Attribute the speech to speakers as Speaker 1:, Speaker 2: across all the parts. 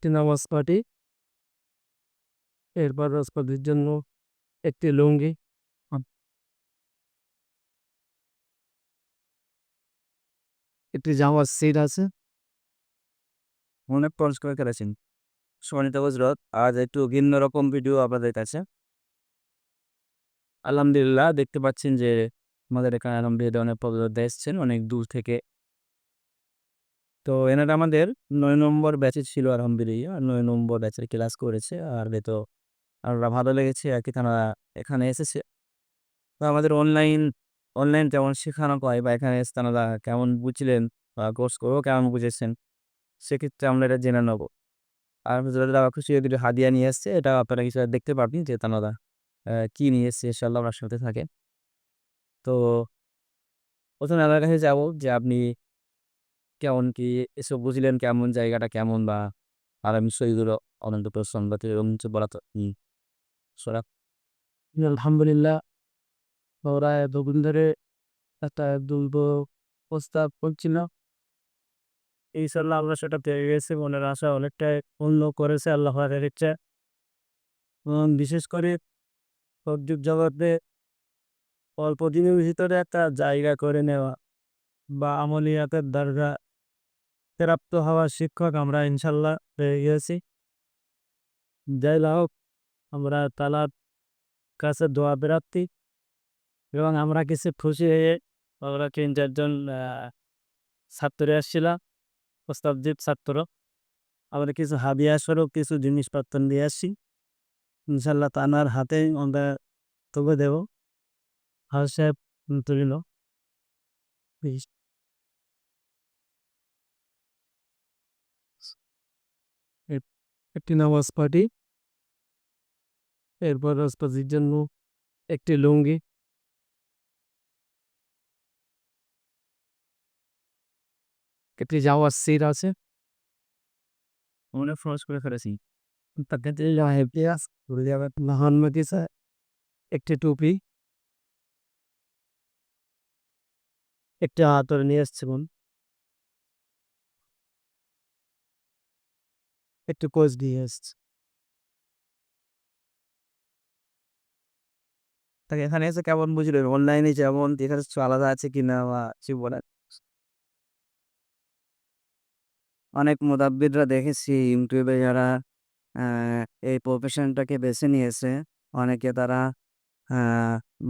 Speaker 1: একটি নামাজ পাঠি। এরপর রাজপাটির জন্য একটি লুঙ্গি। একটি জামার সিট আছে।
Speaker 2: অনেক পরিষ্কার করেছেন সুনিতা গুজরাট আজ একটু ভিন্ন রকম ভিডিও আপনাদের কাছে। আলহামদুলিল্লাহ, দেখতে পাচ্ছেন যে আমাদের এখানে আলহামদুলিল্লাহ অনেক পদযোদ্ধা এসছেন, অনেক দূর থেকে তো এনারা আমাদের নয় নম্বর ব্যাচে ছিল আলহামদুলিল্লাহ। আর নয় নম্বর ব্যাচের ক্লাস করেছে। আর তো আর ভালো লেগেছে আর কি তারা এখানে এসেছে। তো আমাদের অনলাইন অনলাইন যেমন শেখানো হয় বা এখানে এসে তারা কেমন বুঝলেন বা কোর্স করেও কেমন বুঝেছেন, সেক্ষেত্রে আমরা এটা জেনে নেব। আর যারা খুশি যদি হাদিয়া নিয়ে এসছে এটা আপনারা কিছু দেখতে পারবেন যে তারা কী নিয়ে এসছে ইনশাল্লাহ আপনার সাথে থাকে তো প্রথমে আমার কাছে যাব যে আপনি কেমন কি? এসব বুঝলেন কেমন? জায়গাটা কেমন বা আর আমি বিষয়গুলো অনন্ত প্রশ্ন বা এরকম কিছু বলা তো সোরা।
Speaker 1: আলহামদুলিল্লাহ। ওরা এতদিন ধরে একটা দুর্ব প্রস্তাব করছিল। ইনশাল্লাহ আমরা সেটা পেয়ে গেছি। মনের আশা অনেকটাই পূর্ণ করেছে আল্লাহ ইচ্ছা। এবং বিশেষ করে সবযুগ জগতে অল্প দিনের ভিতরে একটা জায়গা করে নেওয়া বা আমলিয়াতের দরজা প্রাপ্ত হওয়া শিক্ষক আমরা ইনশাল্লাহ পেয়ে গেছি যাই হোক, আমরা তালার কাছে দোয়া প্রাপ্তি এবং আমরা কিছু খুশি হয়ে আমরা তিন চারজন ছাত্র আসছিলাম প্রস্তাবজিৎ ছাত্র। আমরা কিছু হাবিয়া স্বরূপ, কিছু জিনিসপত্র নিয়ে আসছি। ইনশাল্লাহ তানার হাতে আমরা তবে দেব। হাউস সাহেব তুলিল একটি নামাজ পার্টি। এরপর রাজপাতির জন্য একটি লুঙ্গি। একটি যাওয়ার সিট আছে।
Speaker 2: অনেক ফরজ করে ফেলেছি।
Speaker 1: একটি টুপি। একটি হাতরে নিয়ে এসছে বোন। একটু কোচ দিয়ে এসছে
Speaker 2: তাকে এখানে এসে কেমন বুঝলেন অনলাইনে যেমন এখানে আলাদা আছে কিনা বা কিছু বলেন অনেক মোদাব্বিররা দেখেছি ইউটিউবে যারা এই প্রফেশনটাকে বেছে নিয়েছে। অনেকে তারা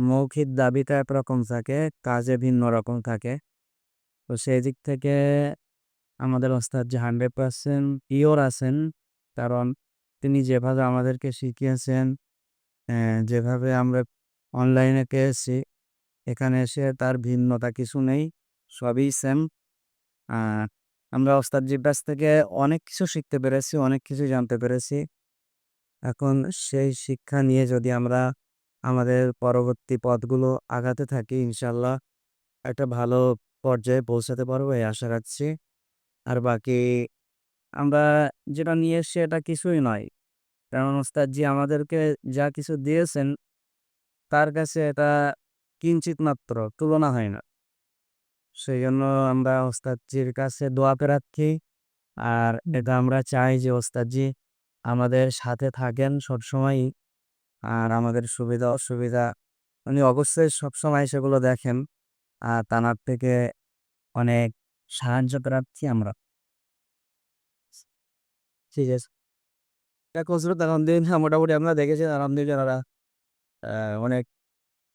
Speaker 2: মৌখিক দাবিটা একরকম থাকে, কাজে ভিন্ন রকম থাকে। তো সেই দিক থেকে আমাদের ওস্তাদ যে হান্ড্রেড পার্সেন্ট পিওর আছেন, কারণ তিনি যেভাবে আমাদেরকে শিখিয়েছেন যেভাবে আমরা অনলাইনে পেয়েছি এখানে এসে তার ভিন্নতা কিছু নেই, সবই সেম আমরা ওস্তাদজির কাছ থেকে অনেক কিছু শিখতে পেরেছি, অনেক কিছু জানতে পেরেছি। এখন সেই শিক্ষা নিয়ে যদি আমরা আমাদের পরবর্তী পথগুলো আগাতে থাকি ইনশাল্লাহ একটা ভালো পর্যায়ে পৌঁছাতে পারব, এই আশা রাখছি। আর বাকি আমরা যেটা নিয়ে এসছি এটা কিছুই নয়। কারণ ওস্তাদজি আমাদেরকে যা কিছু দিয়েছেন তার কাছে এটা কিঞ্চিত মাত্র তুলনা হয় না। সেই জন্য আমরা ওস্তাদজির কাছে দোয়া রাখি। আর এটা আমরা চাই যে ওস্তাদজি আমাদের সাথে থাকেন সবসময়ই। আর আমাদের সুবিধা অসুবিধা উনি অবশ্যই সবসময় সেগুলো দেখেন। আর তানার থেকে অনেক সাহায্য প্রার্থী আমরা। ঠিক আছে। কসরত আলহামদুলিল্লাহ মোটামুটি আমরা দেখেছি আলহামদুলিল্লাহ অনেক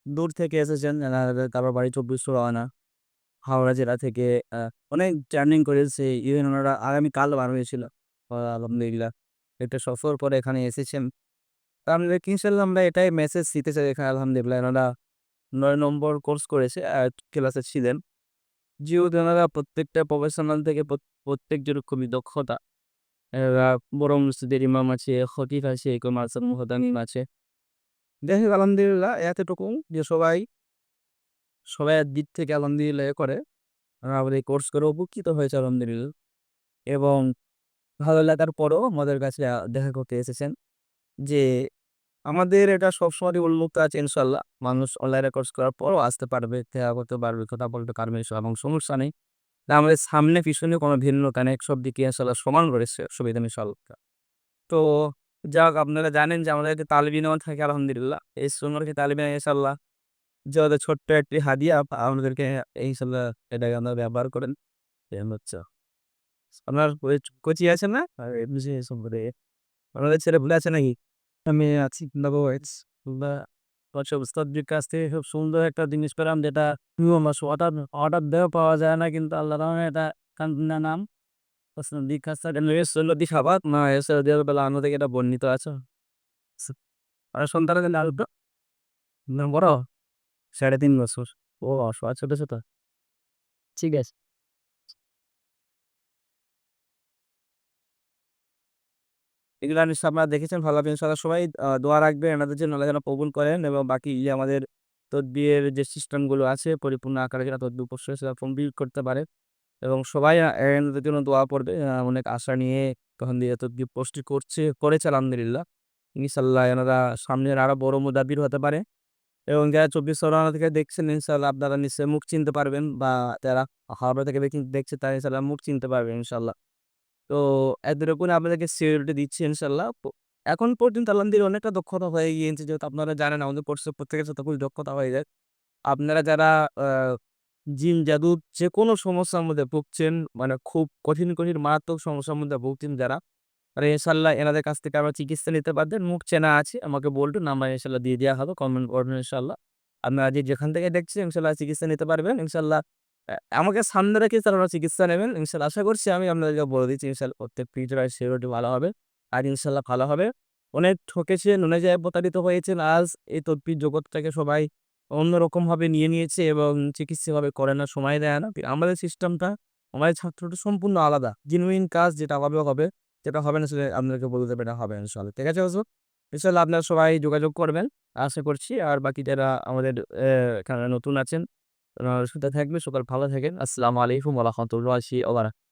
Speaker 2: দূর থেকে এসেছেন কারোর বাড়ি চব্বিশ রওনা হাওড়া জেলা থেকে অনেক জার্নিং করেছে ইভেন ওনারা আগামীকাল বার হয়েছিল আলহামদুলিল্লাহ। একটা সফর পরে এখানে এসেছেন। আমরা ইনশাল্লাহ আমরা এটাই মেসেজ দিতে চাই এখানে, আলহামদুলিল্লাহ। এনারা নয় নম্বর কোর্স করেছে ক্লাসে ছিলেন। যেহেতু প্রত্যেকটা প্রফেশনাল থেকে প্রত্যেক প্রত্যেকজনের খুবই দক্ষতা। বড় মসজিদের ইমাম আছে খতিফ আছে মাসাদ মুহতামিম আছে। দেখে আলহামদুলিল্লাহ এতটুকু যে সবাই সবাই দিক থেকে আলহামদুলিল্লাহ করে। আমাদের এই কোর্স করে উপকৃত হয়েছে আলহামদুলিল্লাহ। এবং ভালো লাগার পরও আমাদের কাছে দেখা করতে এসেছেন যে আমাদের এটা সবসময় উন্মুক্ত আছে ইনশাল্লাহ। মানুষ অনলাইনে কোর্স করার পরও আসতে পারবে দেখা করতে পারবে কথা বলতে পারবে এবং সমস্যা নেই। আমাদের সামনে পিছনে কোনো ভিন্ন কানেক সব দিকে ইনশাল্লাহ সমান রয়েছে সুবিধা ইনশাল্লাহ। তো যাক আপনারা জানেন যে আমাদেরকে তালবিনাও থাকে আলহামদুলিল্লাহ। এই সুন্দরকে তালবিনা ইনশাল্লাহ যে ওদের ছোট্ট একটি হাদিয়া আমাদেরকে ইনশাল্লাহ এটাকে আপনারা ব্যবহার করেন। হচ্ছে। আপনার কোচ- আছে না? আর এমনি করে আপনাদের ছেলে ভুলে আছে নাকি? আমি আছি উস্তাদের কাছ থেকে খুব সুন্দর একটা জিনিস পেলাম যেটা আছে অর্ডার অর্ডার দেওয়া পাওয়া যায় না কিন্তু আল্লাহ এটা কান্না নাম। বেলা বর্ণিত আছে। আর বড়? সাড়ে তিন বছর। ও অসহায় ছোট ছোট ঠিক আছে। এগুলো নিশ্চয় আপনারা দেখেছেন ভালো লাগবে ইনশাল্লাহ সবাই দোয়া রাখবেন, এনাদের জন্য আল্লাহ যেন কবুল করেন এবং বাকি যে আমাদের তদবিয়ের যে সিস্টেমগুলো আছে, পরিপূর্ণ আকারে যেন তদবি উপস্থিত সেটা কমপ্লিট করতে পারে এবং সবাই এনাদের জন্য দোয়া পড়বে। অনেক আশা নিয়ে তখন দিয়ে তদবি পোস্ট করছে, করেছে আলহামদুলিল্লাহ। ইনশাল্লাহ এনারা সামনের আরও বড় মুদাবির হতে পারে এবং যারা চব্বিশ পরগনা থেকে দেখছেন ইনশাল্লাহ আপনারা নিশ্চয়ই মুখ চিনতে পারবেন বা যারা হাওড়া থেকে দেখি- দেখছে তারা ইনশাল্লাহ মুখ চিনতে পারবেন ইনশাল্লাহ তো এতটুকুনি আপনাদেরকে সিকিউরিটি দিচ্ছি ইনশাল্লাহ। এখন পর্যন্ত আলহামদুলিল্লাহ অনেকটা দক্ষতা হয়ে গিয়েছে, যেহেতু আপনারা জানেন আমাদের কোর্সে প্রত্যেকের সাথে খুবই দক্ষতা হয়ে যায়। আপনারা যারা জিন জাদু যে কোনো সমস্যার মধ্যে ভুগছেন মানে খুব কঠিন কঠিন, মারাত্মক সমস্যার মধ্যে ভুগছেন যারা, তারা ইনশাল্লাহ এনাদের কাছ থেকে আমরা চিকিৎসা নিতে পারবেন মুখ চেনা আছে, আমাকে বলবেন নাম্বার ইনশাল্লাহ দিয়ে দেওয়া হবে কমেন্ট করবেন ইনশাল্লাহ। আপনারা যে যেখান থেকে দেখছেন, ইনশাল্লাহ চিকিৎসা নিতে পারবেন। ইনশাল্লাহ আমাকে সামনে রেখে তারা চিকিৎসা নেবেন। ইনশাল্লাহ আশা করছি আমি আপনাদেরকে বলে দিচ্ছি, ইনশাল্লাহ প্রত্যেক পিজরায় সিকিউরিটি ভালো হবে আর ইনশাল্লাহ ভালো হবে। অনেক ঠকেছেন অনেক জায়গায় প্রতারিত হয়েছেন, আজ এই তদ্বির জগৎটাকে সবাই অন্যরকমভাবে নিয়ে নিয়েছে এবং চিকিৎসাভাবে করে না, সময় দেয় না। আমাদের সিস্টেমটা, আমাদের ছাত্রটা সম্পূর্ণ আলাদা। জেনুইন কাজ যেটা হবে হবে। যেটা হবে না, সেটা আপনাদেরকে বলতে দেবে না, হবে ইনশাল্লাহ। ঠিক আছে হুজুর ইনশাল্লাহ আপনারা সবাই যোগাযোগ করবেন। আশা করছি আর বাকি যারা আমাদের এখানে নতুন আছেন। ওনারা থাকবে সকাল ভালো থাকেন। আসসালামু আলাইকুম আল্লাহ